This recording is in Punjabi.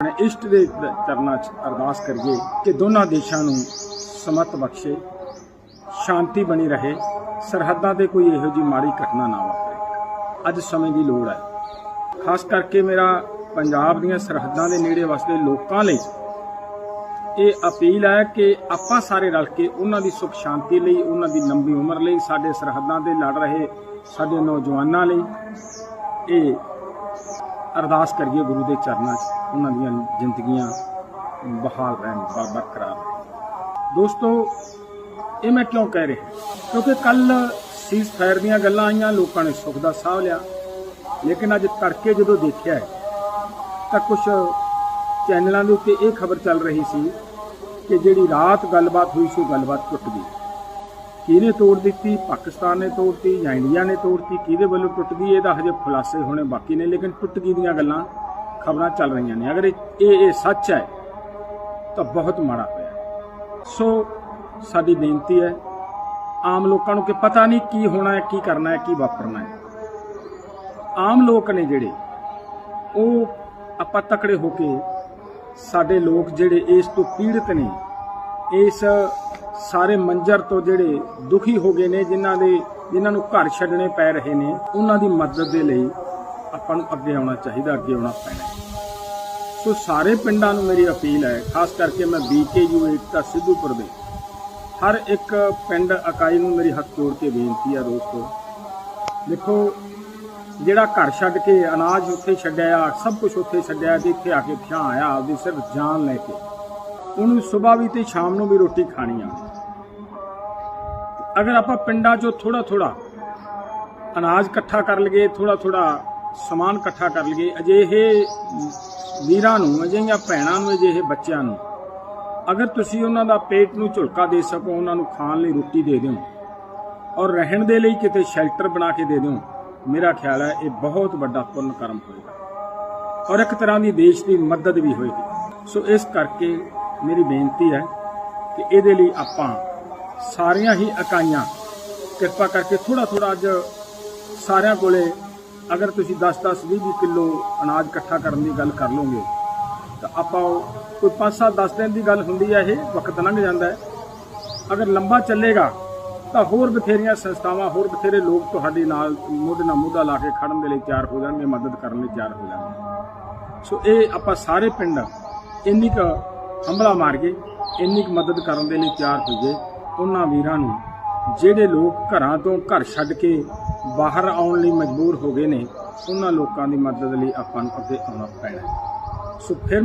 ਆਪਣੇ ਇਸ਼ਟ ਦੇ ਚਰਨਾਂ 'ਚ ਅਰਦਾਸ ਕਰੀਏ ਕਿ ਦੋਨਾਂ ਦੇਸ਼ਾਂ ਨੂੰ ਸਮਤ ਬਖਸ਼ੇ, ਸ਼ਾਂਤੀ ਬਣੀ ਰਹੇ, ਸਰਹੱਦਾਂ ਤੇ ਕੋਈ ਇਹੋ ਜਿਹੀ ਮਾੜੀ ਘਟਨਾ ਨਾ ਵਾਪਰੇ। ਅੱਜ ਸਮੇਂ ਦੀ ਲੋੜ ਹੈ। ਖਾਸ ਕਰਕੇ ਮੇਰਾ ਪੰਜਾਬ ਦੀਆਂ ਸਰਹੱਦਾਂ ਦੇ ਨੇੜੇ ਵਸਦੇ ਲੋਕਾਂ ਲਈ ਇਹ ਅਪੀਲ ਹੈ ਕਿ ਆਪਾਂ ਸਾਰੇ ਰਲ ਕੇ ਉਹਨਾਂ ਦੀ ਸੁਖ ਸ਼ਾਂਤੀ ਲਈ, ਉਹਨਾਂ ਦੀ ਲੰਬੀ ਉਮਰ ਲਈ, ਸਾਡੇ ਸਰਹੱਦਾਂ ਤੇ ਲੜ ਰਹੇ ਸਾਡੇ ਨੌਜਵਾਨਾਂ ਲਈ ਇਹ ਅਰਦਾਸ ਕਰੀਏ ਗੁਰੂ ਦੇ ਚਰਨਾਂ 'ਚ, ਉਹਨਾਂ ਦੀਆਂ ਜ਼ਿੰਦਗੀਆਂ ਬਹਾਲ ਰਹਿਣ, ਬ- ਬਰਕਰਾਰ ਦੋਸਤੋ, ਇਹ ਮੈਂ ਕਿਉਂ ਕਹਿ ਰਿਹਾ? ਕਿਉਂਕਿ ਕੱਲ ਸੀਜ਼ ਫਾਇਰ ਦੀਆਂ ਗੱਲਾਂ ਆਈਆਂ, ਲੋਕਾਂ ਨੇ ਸੁੱਖ ਦਾ ਸਾਹ ਲਿਆ। ਲੇਕਿਨ ਅੱਜ ਤੜਕੇ ਜਦੋਂ ਦੇਖਿਆ ਤਾਂ ਕੁਝ ਚੈਨਲਾਂ ਦੇ ਉੱਤੇ ਇਹ ਖਬਰ ਚੱਲ ਰਹੀ ਸੀ ਕਿ ਜਿਹੜੀ ਰਾਤ ਗੱਲਬਾਤ ਹੋਈ ਸੀ, ਉਹ ਗੱਲਬਾਤ ਟੁੱਟ ਗਈ। ਕਿਹਨੇ ਤੋੜ ਦਿੱਤੀ? ਪਾਕਿਸਤਾਨ ਨੇ ਤੋੜਤੀ ਜਾਂ ਇੰਡੀਆ ਨੇ ਤੋੜਤੀ ਕਿਹਦੇ ਵੱਲੋਂ ਟੁੱਟ ਗਈ? ਇਹਦਾ ਹਜੇ ਖੁਲਾਸੇ ਹੋਣੇ ਬਾਕੀ ਨੇ, ਲੇਕਿਨ ਟੁੱਟ ਗਈ ਦੀਆਂ ਗੱਲਾਂ ਖਬਰਾਂ ਚੱਲ ਰਹੀਆਂ ਨੇ। ਅਗਰ ਇਹ ਇਹ ਸੱਚ ਹੈ, ਤਾਂ ਬਹੁਤ ਮਾੜਾ ਹੋਇਆ। ਸੋ ਸਾਡੀ ਬੇਨਤੀ ਹੈ, ਆਮ ਲੋਕਾਂ ਨੂੰ ਕਿ ਪਤਾ ਨਹੀਂ ਕੀ ਹੋਣਾ ਹੈ, ਕੀ ਕਰਨਾ ਹੈ, ਕੀ ਵਾਪਰਨਾ ਹੈ। ਆਮ ਲੋਕ ਨੇ ਜਿਹੜੇ, ਉਹ ਆਪਾਂ ਤਕੜੇ ਹੋ ਕੇ ਸਾਡੇ ਲੋਕ ਜਿਹੜੇ ਇਸ ਤੋਂ ਪੀੜਤ ਨੇ, ਇਸ ਸਾਰੇ ਮੰਜ਼ਰ ਤੋਂ ਜਿਹੜੇ ਦੁਖੀ ਹੋ ਗਏ ਨੇ, ਜਿਨ੍ਹਾਂ ਦੇ, ਜਿਨ੍ਹਾਂ ਨੂੰ ਘਰ ਛੱਡਣੇ ਪੈ ਰਹੇ ਨੇ, ਉਹਨਾਂ ਦੀ ਮਦਦ ਦੇ ਲਈ ਆਪਾਂ ਨੂੰ ਅੱਗੇ ਆਉਣਾ ਚਾਹੀਦਾ, ਅੱਗੇ ਆਉਣਾ ਪੈਣਾ। ਸੋ ਸਾਰੇ ਪਿੰਡਾਂ ਨੂੰ ਮੇਰੀ ਅਪੀਲ ਹੈ, ਖਾਸ ਕਰਕੇ ਮੈਂ ਬੀਕੇਯੂ, ਏਕਤਾ, ਸਿੱਧੂਪੁਰ ਦੇ, ਹਰ ਇੱਕ ਪਿੰਡ ਇਕਾਈ ਨੂੰ ਮੇਰੀ ਹੱਥ ਜੋੜ ਕੇ ਬੇਨਤੀ ਹੈ ਦੋਸਤੋ, ਦੇਖੋ, ਜਿਹੜਾ ਘਰ ਛੱਡ ਕੇ ਅਨਾਜ ਉੱਥੇ ਛੱਡਿਆ, ਸਭ ਕੁਝ ਉੱਥੇ ਛੱਡਿਆ, ਤੇ ਇੱਥੇ ਆ ਕੇ ਥਾਂ ਆਇਆ, ਆਪਦੀ ਸਿਰਫ ਜਾਨ ਲੈ ਕੇ, ਉਹਨੂੰ ਸਵੇਰ ਵੀ ਤੇ ਸ਼ਾਮ ਨੂੰ ਵੀ ਰੋਟੀ ਖਾਣੀ ਆ। ਅਗਰ ਆਪਾਂ ਪਿੰਡਾਂ 'ਚੋਂ ਥੋੜਾ ਥੋੜਾ ਅਨਾਜ ਇਕੱਠਾ ਕਰ ਲਈਏ ਥੋੜਾ ਥੋੜਾ ਸਮਾਨ ਇਕੱਠਾ ਕਰ ਲਈਏ, ਅਜਿਹੇ ਵੀਰਾਂ ਨੂੰ, ਅਜਿਹੀਆਂ ਭੈਣਾਂ ਨੂੰ, ਅਜਿਹੇ ਬੱਚਿਆਂ ਨੂੰ, ਅਗਰ ਤੁਸੀਂ ਉਹਨਾਂ ਦਾ ਪੇਟ ਨੂੰ ਝੁਲਕਾ ਦੇ ਸਕੋ, ਉਹਨਾਂ ਨੂੰ ਖਾਣ ਲਈ ਰੋਟੀ ਦੇ ਦਿਓ ਔਰ ਰਹਿਣ ਦੇ ਲਈ ਕਿਤੇ ਸ਼ੈਲਟਰ ਬਣਾ ਕੇ ਦੇ ਦਿਓ, ਮੇਰਾ ਖਿਆਲ ਹੈ ਇਹ ਬਹੁਤ ਵੱਡਾ ਪੁੰਨ ਕਰਮ ਹੋਏਗਾ ਔਰ ਇੱਕ ਤਰ੍ਹਾਂ ਦੀ ਦੇਸ਼ ਦੀ ਮਦਦ ਵੀ ਹੋਏਗੀ। ਸੋ ਇਸ ਕਰਕੇ ਮੇਰੀ ਬੇਨਤੀ ਹੈ ਕਿ ਇਹਦੇ ਲਈ ਆਪਾਂ ਸਾਰੀਆਂ ਹੀ ਇਕਾਈਆਂ। ਕਿਰਪਾ ਕਰਕੇ ਥੋੜਾ ਥੋੜਾ ਅੱਜ ਸਾਰਿਆਂ ਕੋਲੇ ਅਗਰ ਤੁਸੀਂ 10-10 20 ਕਿਲੋ ਅਨਾਜ ਇਕੱਠਾ ਕਰਨ ਦੀ ਗੱਲ ਕਰ ਲਓਗੇ, ਤਾਂ ਆਪਾਂ ਉਹ ਕੋਈ 5-7 10 ਦਿਨ ਦੀ ਗੱਲ ਹੁੰਦੀ ਹੈ ਇਹ ਵਕਤ ਲੰਘ ਜਾਂਦਾ ਹੈ। ਅਗਰ ਲੰਬਾ ਚੱਲੇਗਾ, ਤਾਂ ਹੋਰ ਬਥੇਰੀਆਂ ਸੰਸਥਾਵਾਂ, ਹੋਰ ਬਥੇਰੇ ਲੋਕ ਤੁਹਾਡੇ ਨਾਲ ਮੋਢੇ ਨਾਲ ਮੋਢਾ ਲਾ ਕੇ ਖੜਨ ਦੇ ਲਈ ਤਿਆਰ ਹੋ ਜਾਣਗੇ, ਮਦਦ ਕਰਨ ਲਈ ਤਿਆਰ ਹੋ ਜਾਣਗੇ। ਸੋ ਇਹ ਆਪਾਂ ਸਾਰੇ ਪਿੰਡ ਇੰਨੀ ਕੁ ਹੰਬਲਾ ਮਾਰ ਕੇ ਇੰਨੀ ਕੁ ਮਦਦ ਕਰਨ ਦੇ ਲਈ ਤਿਆਰ ਹੋਈਏ। ਉਹਨਾਂ ਵੀਰਾਂ ਨੂੰ, ਜਿਹੜੇ ਲੋਕ ਘਰਾਂ ਤੋਂ ਘਰ ਛੱਡ ਕੇ ਬਾਹਰ ਆਉਣ ਲਈ ਮਜਬੂਰ ਹੋ ਗਏ ਨੇ, ਉਹਨਾਂ ਲੋਕਾਂ ਦੀ ਮਦਦ ਲਈ ਆਪਾਂ ਨੂੰ ਅੱਗੇ ਆਉਣਾ ਪੈਣਾ ਸੋ ਫਿਰ